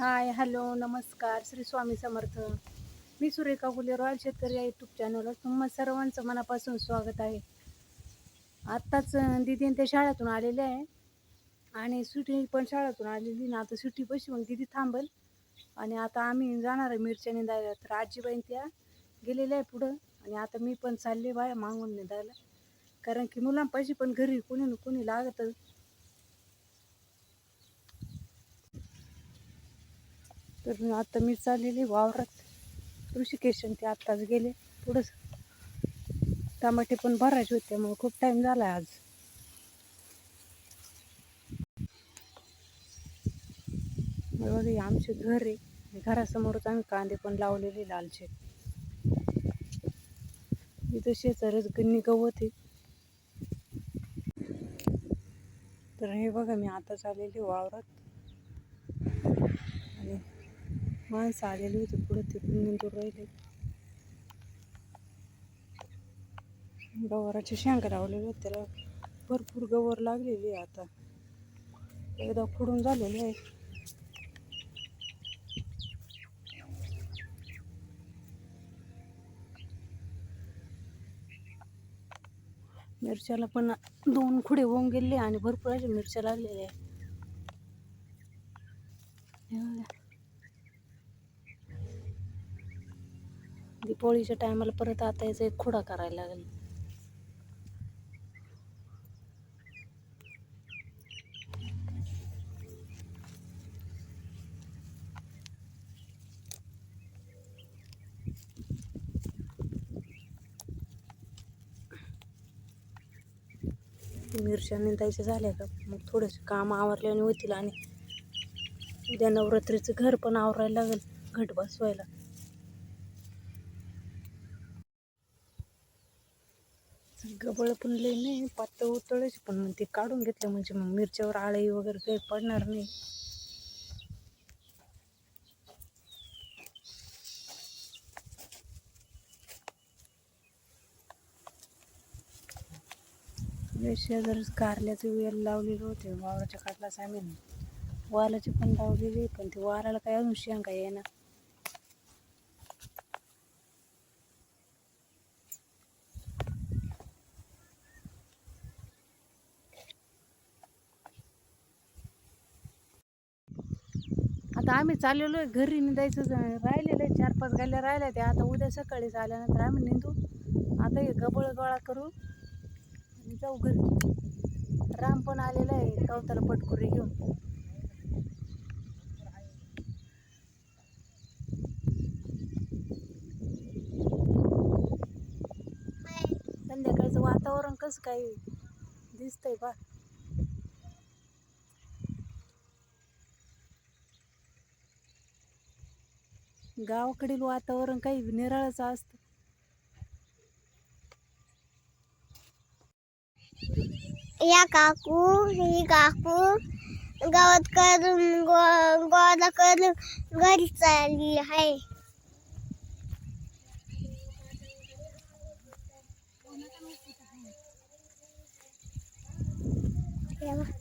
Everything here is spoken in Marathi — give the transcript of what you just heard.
हाय हॅलो नमस्कार श्री स्वामी समर्थ. मी सुरेखा गुले रॉयल शेतकरी या यूट्यूब चॅनलवर तुम्हा सर्वांचं मनापासून स्वागत आहे. आत्ताच दिदीन त्या शाळेतून आलेले आहे. आणि सुटी पण शाळेतून आलेली ना आता सुटी बशी मग दिदी थांबल. आणि आता आम्ही जाणार आहे मिरच्या निंदायला. तर आजीबाईन त्या गेलेल्या आहे पुढं. आणि आता मी पण चालले बाया मागून निंदायला. कारण की मुलांपाशी पण घरी कोणी ना कोणी लागतच. तर आता मी चाललेली वावरात. ऋषिकेशन ते आत्ताच गेले. पुढंच टमाटे पण भरायचे होते मग खूप टाईम झाला आज. बघा आमचे घर आहे. घरासमोरच आम्ही कांदे पण लावलेले लालचे. इथं शेजारच गन्नी गवत आहे. तर हे बघा मी आता चाललेली वावरात आणि माणसं आलेली होती पुढं तिकडून निंदून राहिले गवाराची शेंगा लावलेली होती त्याला भरपूर गवर लागलेली आहे आता एकदा खुडून झालेली आहे मिरच्याला पण दोन खुडे होऊन गेले आणि भरपूर अशा मिरच्या लागलेल्या आहेत म्हणजे हे टायमाला परत आता याचा एक खुडा करायला लागेल. मिरच्या निंदायच्या झाल्या का? मग थोडंसं काम आवरल्याने होतील आणि उद्या नवरात्रीचं घर पण आवरायला लागेल घट बसवायला. गबळ पण लय नाही पातळ उतळच पण मग ते काढून घेतलं म्हणजे मग मिरच्यावर आळई वगैरे काही पडणार नाही. लय शेजारीच कारल्याचे वेल लावलेले होते वावराच्या काढलाच आम्ही वालाचे पण लावलेले पण ते वाराला काय अजून शेंगा येणार. आता आम्ही चाललेलो आहे घरी निंदायचं राहिलेलं आहे चार पाच गाल्या राहिल्या त्या आता उद्या सकाळी आल्यानंतर आम्ही निंदू. आता हे गबळ गोळा करू आणि जाऊ घरी. राम पण आलेला आहे गवताला पटकुरी घेऊन. संध्याकाळचं वातावरण कसं काही दिसतंय बा गावाकडील वातावरण काही निराळच असतं या काकू ही काकू गावात करून गो- गोळा करून घरी चालली आहे Yeah.